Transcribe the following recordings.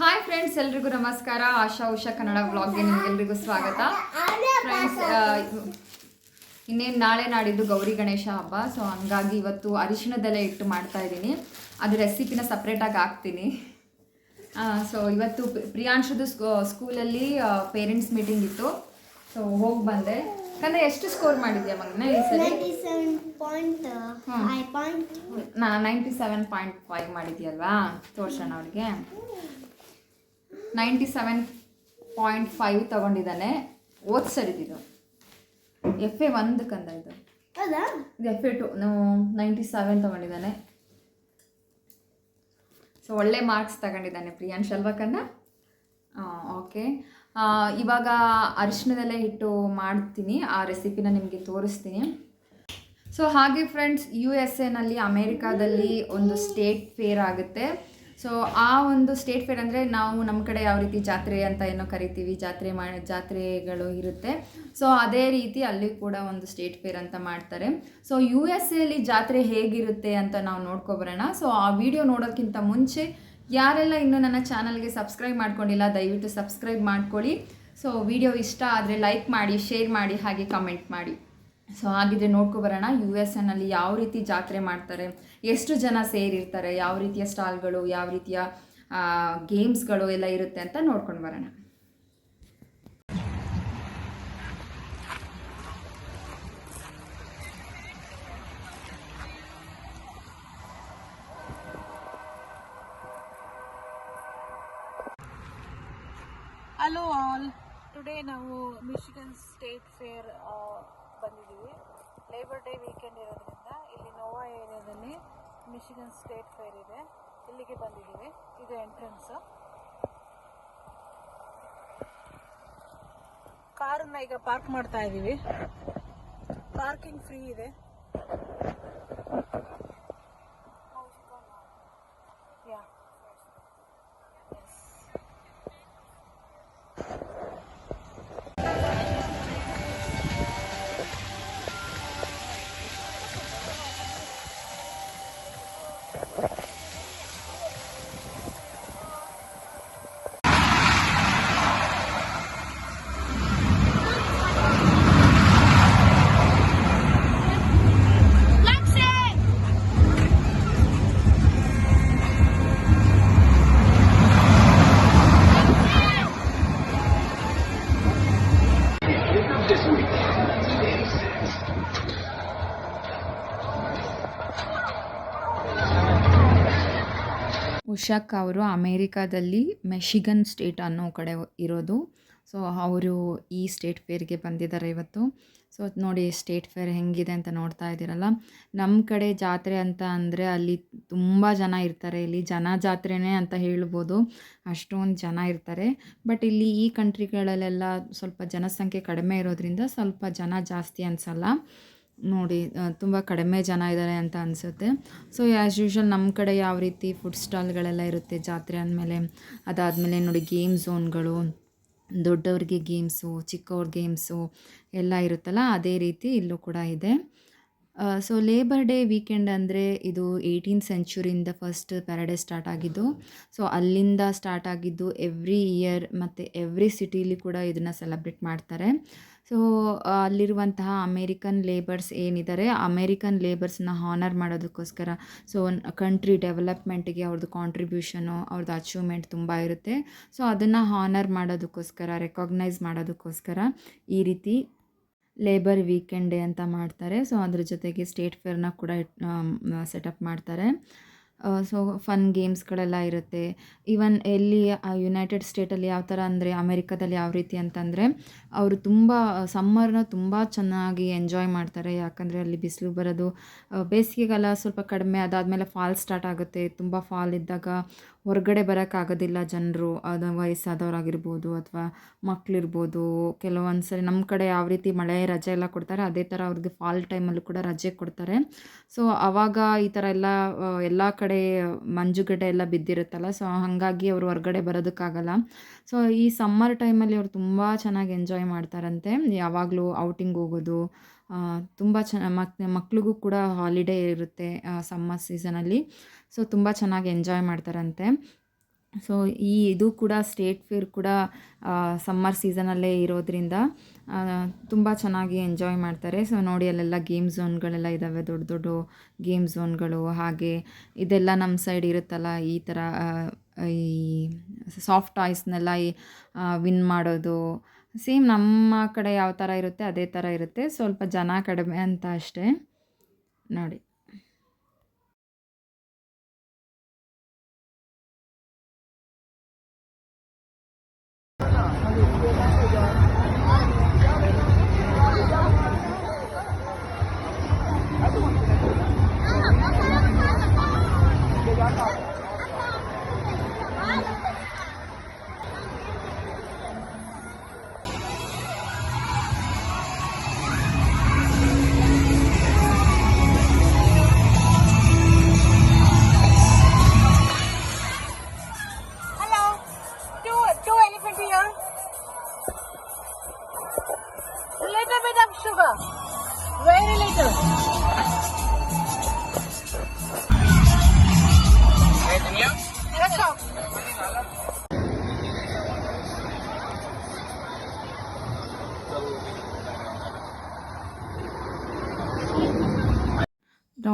Hi friends ಎಲ್ರಿಗೂ ನಮಸ್ಕಾರ. ಆಶಾ ಉಷಾ ಕನ್ನಡ ವ್ಲಾಗ್ಗೆ ನಿಮ್ಗೆಲ್ರಿಗೂ ಸ್ವಾಗತ. ಫ್ರೆಂಡ್ಸ್ ಇನ್ನೇನು ನಾಳೆ ನಾಡಿದ್ದು ಗೌರಿ ಗಣೇಶ ಹಬ್ಬ ಸೊ ಹಂಗಾಗಿ ಇವತ್ತು ಅರಿಶಿಣದಲ್ಲೇ ಇಟ್ಟು ಮಾಡ್ತಾ ಇದ್ದೀನಿ. ಅದು ರೆಸಿಪಿನ ಸಪ್ರೇಟಾಗಿ ಹಾಕ್ತೀನಿ. ಸೊ ಇವತ್ತು ಪ್ರಿಯಾಂಶದು ಸ್ಕೂಲಲ್ಲಿ ಪೇರೆಂಟ್ಸ್ ಮೀಟಿಂಗ್ ಇತ್ತು. ಸೊ ಹೋಗಿ ಬಂದೆ. ಕಂದ್ರೆ ಎಷ್ಟು ಸ್ಕೋರ್ ಮಾಡಿದ್ಯಾ ಮಗನ ಈ ಸರಿ? ನೈಂಟಿ ಸೆವೆನ್ ಪಾಯಿಂಟ್ ಫೈವ್ ಮಾಡಿದ್ಯಲ್ವಾ? ತೋರ್ಸೋಣ ಅವ್ರಿಗೆ. ನೈಂಟಿ ಸೆವೆನ್ ಪಾಯಿಂಟ್ ಫೈವ್ ತಗೊಂಡಿದ್ದಾನೆ. ಓದ್ ಸರಿದಿದ್ದು ಎಫ್ ಎ ಒಂದು ಕಂದ ಇದು. F A two. Ninety seven ತಗೊಂಡಿದ್ದಾನೆ. So ಒಳ್ಳೆ ಮಾರ್ಕ್ಸ್ ತಗೊಂಡಿದ್ದಾನೆ ಪ್ರಿಯಾಂಶ್ ಅಲ್ವಾ ಕಂದ ಓಕೆ ಇವಾಗ ಅರಿಶಿನದಲ್ಲೇ ಇಟ್ಟು ಮಾಡ್ತೀನಿ. ಆ ರೆಸಿಪಿನ ನಿಮಗೆ ತೋರಿಸ್ತೀನಿ. ಸೊ ಹಾಗೆ ಫ್ರೆಂಡ್ಸ್ ಯು ಎಸ್ ಎನಲ್ಲಿ ಅಮೇರಿಕಾದಲ್ಲಿ ಒಂದು ಸ್ಟೇಟ್ ಫೇರ್ ಆಗುತ್ತೆ. ಸೊ ಆ ಒಂದು ಸ್ಟೇಟ್ ಫೇರ್ ಅಂದರೆ ನಾವು ನಮ್ಮ ಕಡೆ ಯಾವ ರೀತಿ ಜಾತ್ರೆ ಅಂತ ಏನೋ ಕರಿತೀವಿ, ಜಾತ್ರೆ ಮಾ, ಜಾತ್ರೆಗಳು ಇರುತ್ತೆ. ಸೊ ಅದೇ ರೀತಿ ಅಲ್ಲಿ ಕೂಡ ಒಂದು ಸ್ಟೇಟ್ ಫೇರ್ ಅಂತ ಮಾಡ್ತಾರೆ. ಸೊ ಯು ಎಸ್ ಎಲ್ಲಿ ಜಾತ್ರೆ ಹೇಗಿರುತ್ತೆ ಅಂತ ನಾವು ನೋಡ್ಕೊಬರೋಣ. ಸೊ ಆ ವಿಡಿಯೋ ನೋಡೋಕ್ಕಿಂತ ಮುಂಚೆ ಯಾರೆಲ್ಲ ಇನ್ನೂ ನನ್ನ ಚಾನಲ್ಗೆ ಸಬ್ಸ್ಕ್ರೈಬ್ ಮಾಡ್ಕೊಂಡಿಲ್ಲ, ದಯವಿಟ್ಟು ಸಬ್ಸ್ಕ್ರೈಬ್ ಮಾಡ್ಕೊಳ್ಳಿ. ಸೊ ವಿಡಿಯೋ ಇಷ್ಟ ಆದರೆ ಲೈಕ್ ಮಾಡಿ ಶೇರ್ ಮಾಡಿ, ಹಾಗೆ ಕಮೆಂಟ್ ಮಾಡಿ. ಸೊ ಹಾಗಿದ್ರೆ ನೋಡ್ಕೊ ಬರೋಣ. ಯು ಎಸ್ ಎನಲ್ಲಿ ಯಾವ ರೀತಿ ಜಾತ್ರೆ ಮಾಡ್ತಾರೆ, ಎಷ್ಟು ಜನ ಸೇರಿರ್ತಾರೆ, ಯಾವ ರೀತಿಯ ಸ್ಟಾಲ್ಗಳು, ಯಾವ ರೀತಿಯ ಗೇಮ್ಸ್ಗಳು ಎಲ್ಲ ಇರುತ್ತೆ ಅಂತ ನೋಡ್ಕೊಂಡು ಬರೋಣ. ಹಲೋ ಆಲ್ ಟುಡೇ ನಾವು ಮಿಶಿಗನ್ ಸ್ಟೇಟ್ ಫೇರ್ ಬಂದಿದ್ದೀವಿ. ಲೇಬರ್ ಡೇ ವೀಕೆಂಡ್ ಇರೋದ್ರಿಂದ ಇಲ್ಲಿ ನೋವಾ ಏರಿಯಾದಲ್ಲಿ ಮಿಷಿಗನ್ ಸ್ಟೇಟ್ ಫೇರ್ ಇದೆ. ಇಲ್ಲಿಗೆ ಬಂದಿದ್ದೀವಿ. ಇದು ಎಂಟ್ರೆನ್ಸ್ ಕಾರನ್ನ ಈಗ ಪಾರ್ಕ್ ಮಾಡ್ತಾ ಇದ್ದೀವಿ ಪಾರ್ಕಿಂಗ್ ಫ್ರೀ ಇದೆ. ಉಷಾಕ್ ಅವರು ಅಮೇರಿಕಾದಲ್ಲಿ ಮೆಷಿಗನ್ ಸ್ಟೇಟ್ ಅನ್ನೋ ಕಡೆ ಇರೋದು. ಸೊ ಅವರು ಈ ಸ್ಟೇಟ್ ಫೇರ್ಗೆ ಬಂದಿದ್ದಾರೆ ಇವತ್ತು. ಸೊ ನೋಡಿ ಸ್ಟೇಟ್ ಫೇರ್ ಹೆಂಗಿದೆ ಅಂತ ನೋಡ್ತಾ ಇದ್ದೀರಲ್ಲ. ನಮ್ಮ ಕಡೆ ಜಾತ್ರೆ ಅಂತ ಅಂದರೆ ಅಲ್ಲಿ ತುಂಬ ಜನ ಇರ್ತಾರೆ. ಇಲ್ಲಿ ಜನ ಜಾತ್ರೆನೇ ಅಂತ ಹೇಳ್ಬೋದು. ಅಷ್ಟೊಂದು ಜನ ಇರ್ತಾರೆ. ಬಟ್ ಇಲ್ಲಿ ಈ ಕಂಟ್ರಿಗಳಲ್ಲೆಲ್ಲ ಸ್ವಲ್ಪ ಜನಸಂಖ್ಯೆ ಕಡಿಮೆ ಇರೋದ್ರಿಂದ ಸ್ವಲ್ಪ ಜನ ಜಾಸ್ತಿ ಅನಿಸಲ್ಲ. ನೋಡಿ ತುಂಬ ಕಡಿಮೆ ಜನ ಇದ್ದಾರೆ ಅಂತ ಅನಿಸುತ್ತೆ. ಸೊ ಆ್ಯಸ್ ಯೂಶ್ವಲ್ ನಮ್ಮ ಕಡೆ ಯಾವ ರೀತಿ ಫುಡ್ ಸ್ಟಾಲ್ಗಳೆಲ್ಲ ಇರುತ್ತೆ, ಜಾತ್ರೆ ಅಂದಮೇಲೆ ಅದಾದಮೇಲೆ ನೋಡಿ ಗೇಮ್ ಝೋನ್ಗಳು ದೊಡ್ಡವ್ರಿಗೆ ಗೇಮ್ಸು ಚಿಕ್ಕವ್ರ ಗೇಮ್ಸು ಎಲ್ಲ ಇರುತ್ತಲ್ಲ, ಅದೇ ರೀತಿ ಇಲ್ಲೂ ಕೂಡ ಇದೆ. ಸೊ ಲೇಬರ್ ಡೇ ವೀಕೆಂಡ್ ಅಂದರೆ ಇದು ಏಯ್ಟೀನ್ ಸೆಂಚುರಿಯಿಂದ ಫಸ್ಟ್ ಪ್ಯಾರಡೈಸ್ ಸ್ಟಾರ್ಟ್ ಆಗಿದ್ದು ಸೊ ಅಲ್ಲಿಂದ ಸ್ಟಾರ್ಟ್ ಆಗಿದ್ದು ಎವ್ರಿ ಇಯರ್ ಮತ್ತು ಎವ್ರಿ ಸಿಟಿಲಿ ಕೂಡ ಇದನ್ನು ಸೆಲೆಬ್ರೇಟ್ ಮಾಡ್ತಾರೆ. ಸೊ ಅಲ್ಲಿರುವಂತಹ ಅಮೇರಿಕನ್ ಲೇಬರ್ಸ್ ಏನಿದ್ದಾರೆ ಅಮೇರಿಕನ್ ಲೇಬರ್ಸ್ನ ಹಾನರ್ ಮಾಡೋದಕ್ಕೋಸ್ಕರ ಸೊ ಕಂಟ್ರಿ ಡೆವಲಪ್ಮೆಂಟಿಗೆ ಅವ್ರದ್ದು ಕಾಂಟ್ರಿಬ್ಯೂಷನು ಅವ್ರದ್ದು ಅಚೀವ್ಮೆಂಟ್ ತುಂಬ ಇರುತ್ತೆ. ಸೊ ಅದನ್ನು ಹಾನರ್ ಮಾಡೋದಕ್ಕೋಸ್ಕರ ರೆಕಾಗ್ನೈಸ್ ಮಾಡೋದಕ್ಕೋಸ್ಕರ ಈ ರೀತಿ ಲೇಬರ್ ವೀಕೆಂಡ್ ಡೇ ಅಂತ ಮಾಡ್ತಾರೆ. ಸೊ ಅದ್ರ ಜೊತೆಗೆ ಸ್ಟೇಟ್ ಫೇರ್ನ ಕೂಡ ಸೆಟಪ್ ಮಾಡ್ತಾರೆ. ಸೊ ಫನ್ ಗೇಮ್ಸ್ಗಳೆಲ್ಲ ಇರುತ್ತೆ. ಈವನ್ ಎಲ್ಲಿ ಯುನೈಟೆಡ್ ಸ್ಟೇಟಲ್ಲಿ ಯಾವ ಥರ ಅಂದರೆ ಅಮೇರಿಕಾದಲ್ಲಿ ಯಾವ ರೀತಿ ಅಂತಂದರೆ, ಅವರು ತುಂಬ ಸಮ್ಮರ್ನ ತುಂಬ ಚೆನ್ನಾಗಿ ಎಂಜಾಯ್ ಮಾಡ್ತಾರೆ. ಯಾಕಂದರೆ ಅಲ್ಲಿ ಬಿಸಿಲು ಬರೋದು ಬೇಸಿಗೆಗಾಲ ಸ್ವಲ್ಪ ಕಡಿಮೆ ಅದಾದಮೇಲೆ ಫಾಲ್ ಸ್ಟಾರ್ಟ್ ಆಗುತ್ತೆ. ತುಂಬ ಫಾಲ್ ಇದ್ದಾಗ ಹೊರಗಡೆ ಬರೋಕ್ಕಾಗೋದಿಲ್ಲ ಜನರು. ಅದು ವಯಸ್ಸಾದವರಾಗಿರ್ಬೋದು ಅಥವಾ ಮಕ್ಕಳಿರ್ಬೋದು ಕೆಲವೊಂದು ಸರಿ ನಮ್ಮ ಕಡೆ ಯಾವ ರೀತಿ ಮಳೆ, ರಜೆ ಎಲ್ಲ ಕೊಡ್ತಾರೆ, ಅದೇ ಥರ ಅವ್ರಿಗೆ ಫಾಲ್ ಟೈಮಲ್ಲೂ ಕೂಡ ರಜೆ ಕೊಡ್ತಾರೆ. ಸೊ ಆವಾಗ ಈ ಥರ ಎಲ್ಲ ಎಲ್ಲ ಕಡೆ ಮಂಜುಗಡ್ಡೆ ಎಲ್ಲ ಬಿದ್ದಿರುತ್ತಲ್ಲ ಸೊ ಹಾಗಾಗಿ ಅವರು ಹೊರಗಡೆ ಬರೋದಕ್ಕಾಗಲ್ಲ. ಸೊ ಈ ಸಮ್ಮರ್ ಟೈಮಲ್ಲಿ ಅವ್ರು ತುಂಬ ಚೆನ್ನಾಗಿ ಎಂಜಾಯ್ ಮಾಡ್ತಾರಂತೆ. ಯಾವಾಗಲೂ ಔಟಿಂಗ್ ಹೋಗೋದು ತುಂಬ ಚೆನ್ನ ಮಕ್, ಮಕ್ಳಿಗೂ ಕೂಡ ಹಾಲಿಡೇ ಇರುತ್ತೆ ಸಮ್ಮರ್ ಸೀಸನಲ್ಲಿ ಸೊ ತುಂಬ ಚೆನ್ನಾಗಿ ಎಂಜಾಯ್ ಮಾಡ್ತಾರಂತೆ. ಸೊ ಈ, ಇದು ಕೂಡ ಸ್ಟೇಟ್ ಫೇರ್ ಕೂಡ ಸಮ್ಮರ್ ಸೀಸನಲ್ಲೇ ಇರೋದ್ರಿಂದ ತುಂಬ ಚೆನ್ನಾಗಿ ಎಂಜಾಯ್ ಮಾಡ್ತಾರೆ. ಸೊ ನೋಡಿ, ಅಲ್ಲೆಲ್ಲ ಗೇಮ್ ಝೋನ್ಗಳೆಲ್ಲ ಇದ್ದಾವೆ ದೊಡ್ಡ ದೊಡ್ಡ ಗೇಮ್ ಝೋನ್ಗಳು ಹಾಗೆ ಇದೆಲ್ಲ ನಮ್ಮ ಸೈಡ್ ಇರುತ್ತಲ್ಲ, ಈ ಥರ ಈ ಸಾಫ್ಟ್ ಟಾಯ್ಸ್ನೆಲ್ಲ ವಿನ್ ಮಾಡೋದು. ಸೇಮ್ ನಮ್ಮ ಕಡೆ ಯಾವ ಥರ ಇರುತ್ತೆ, ಅದೇ ಥರ ಇರುತ್ತೆ. ಸ್ವಲ್ಪ ಜನ ಕಡಿಮೆ ಅಂತ ಅಷ್ಟೇ. ನೋಡಿ.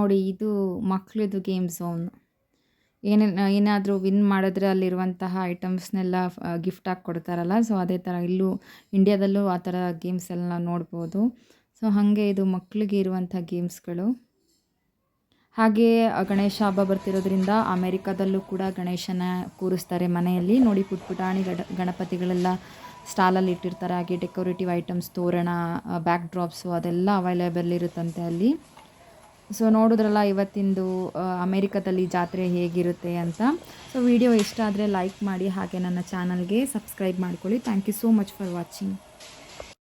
ನೋಡಿ ಇದು ಮಕ್ಕಳದು ಗೇಮ್ ಝೋನ್ ಏನೇನು ಏನಾದರೂ ವಿನ್ ಮಾಡಿದ್ರೆ ಅಲ್ಲಿರುವಂತಹ ಐಟಮ್ಸ್ನೆಲ್ಲ ಗಿಫ್ಟ್ ಆಗಿ ಕೊಡ್ತಾರಲ್ಲ ಸೊ ಅದೇ ಥರ ಇಲ್ಲೂ ಇಂಡ್ಯಾದಲ್ಲೂ ಆ ಥರ ಗೇಮ್ಸ್ ಎಲ್ಲ ನಾವು ನೋಡ್ಬೋದು. ಸೊ ಹಾಗೆ ಇದು ಮಕ್ಕಳಿಗೆ ಇರುವಂಥ ಗೇಮ್ಸ್ಗಳು ಹಾಗೆ ಗಣೇಶ ಹಬ್ಬ ಬರ್ತಿರೋದ್ರಿಂದ ಅಮೇರಿಕಾದಲ್ಲೂ ಕೂಡ ಗಣೇಶನ ಕೂರಿಸ್ತಾರೆ ಮನೆಯಲ್ಲಿ. ನೋಡಿ ಪುಟ್ ಪುಟಾಣಿ ಗಡ ಗಣಪತಿಗಳೆಲ್ಲ ಸ್ಟಾಲಲ್ಲಿ ಇಟ್ಟಿರ್ತಾರೆ. ಹಾಗೆ ಡೆಕೋರೇಟಿವ್ ಐಟಮ್ಸ್ ತೋರಣ ಬ್ಯಾಕ್ ಡ್ರಾಪ್ಸು ಅದೆಲ್ಲ ಅವೈಲೇಬಲ್ ಇರುತ್ತಂತೆ ಅಲ್ಲಿ. ಸೊ ನೋಡಿದ್ರಲ್ಲ ಇವತ್ತಿಂದು ಅಮೇರಿಕದಲ್ಲಿ ಜಾತ್ರೆ ಹೇಗಿರುತ್ತೆ ಅಂತ. ಸೊ ವಿಡಿಯೋ ಇಷ್ಟ ಆದರೆ ಲೈಕ್ ಮಾಡಿ, ಹಾಗೆ ನನ್ನ ಚಾನಲ್ಗೆ ಸಬ್ಸ್ಕ್ರೈಬ್ ಮಾಡ್ಕೊಳ್ಳಿ. Thank you so much for watching